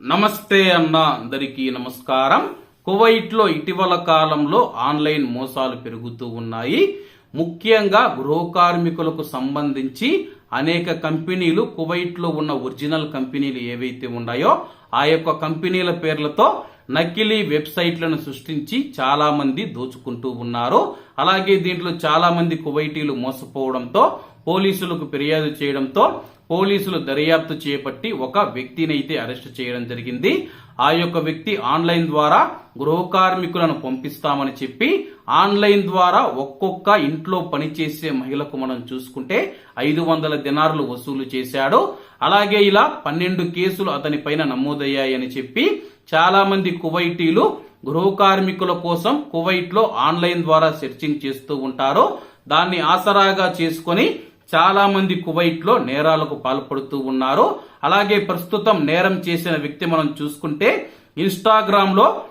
నమస్తే అన్న అందరికీ నమస్కారం. కువైట్లో ఇటీవల కాలంలో ఆన్లైన్ మోసాలు పెరుగుతూ ఉన్నాయి. ముఖ్యంగా గృహ కార్మికులకు సంబంధించి అనేక కంపెనీలు కువైట్లో ఉన్న ఒరిజినల్ కంపెనీలు ఏవైతే ఉన్నాయో ఆ యొక్క కంపెనీల పేర్లతో నకిలీ వెబ్సైట్లను సృష్టించి చాలా మంది దోచుకుంటూ ఉన్నారు. అలాగే దీంట్లో చాలా మంది కువైటీలు మోసపోవడంతో పోలీసులకు ఫిర్యాదు చేయడంతో పోలీసులు దర్యాప్తు చేపట్టి ఒక వ్యక్తిని అయితే అరెస్ట్ చేయడం జరిగింది. ఆ యొక్క వ్యక్తి ఆన్లైన్ ద్వారా గృహ కార్మికులను పంపిస్తామని చెప్పి ఆన్లైన్ ద్వారా ఒక్కొక్క ఇంట్లో పనిచేసే మహిళకు మనం చూసుకుంటే ఐదు వందల దినారులు వసూలు చేశాడు. అలాగే ఇలా పన్నెండు కేసులు అతని పైన నమోదయ్యాయని చెప్పి చాలా మంది కువైటీలు గృహ కార్మికుల కోసం కువైట్లో ఆన్లైన్ ద్వారా సెర్చింగ్ చేస్తూ ఉంటారు. దాన్ని ఆసరాగా చేసుకొని చాలా మంది నేరాలకు పాల్పడుతూ ఉన్నారు. అలాగే ప్రస్తుతం నేరం చేసిన వ్యక్తి మనం చూసుకుంటే ఇన్స్టాగ్రామ్లో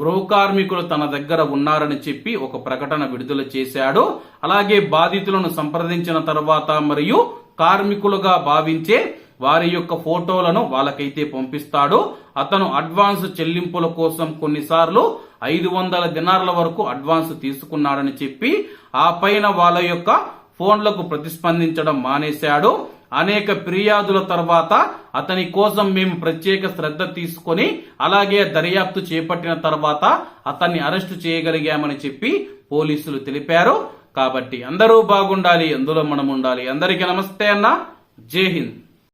గృహ కార్మికులు తన దగ్గర ఉన్నారని చెప్పి ఒక ప్రకటన విడుదల చేశాడు. అలాగే బాధితులను సంప్రదించిన తర్వాత మరియు కార్మికులుగా భావించే వారి యొక్క ఫోటోలను వాళ్ళకైతే పంపిస్తాడు. అతను అడ్వాన్స్ చెల్లింపుల కోసం కొన్నిసార్లు ఐదు వందల దినార్ల వరకు అడ్వాన్స్ తీసుకున్నాడని చెప్పి ఆ పైన వాళ్ళ యొక్క ఫోన్లకు ప్రతిస్పందించడం మానేశాడు. అనేక ఫిర్యాదుల తర్వాత అతని కోసం మేము ప్రత్యేక శ్రద్ధ తీసుకొని అలాగే దర్యాప్తు చేపట్టిన తర్వాత అతన్ని అరెస్టు చేయగలిగామని చెప్పి పోలీసులు తెలిపారు. కాబట్టి అందరూ బాగుండాలి అందులో మనం ఉండాలి అందరికీ నమస్తే అన్న. జై హింద్.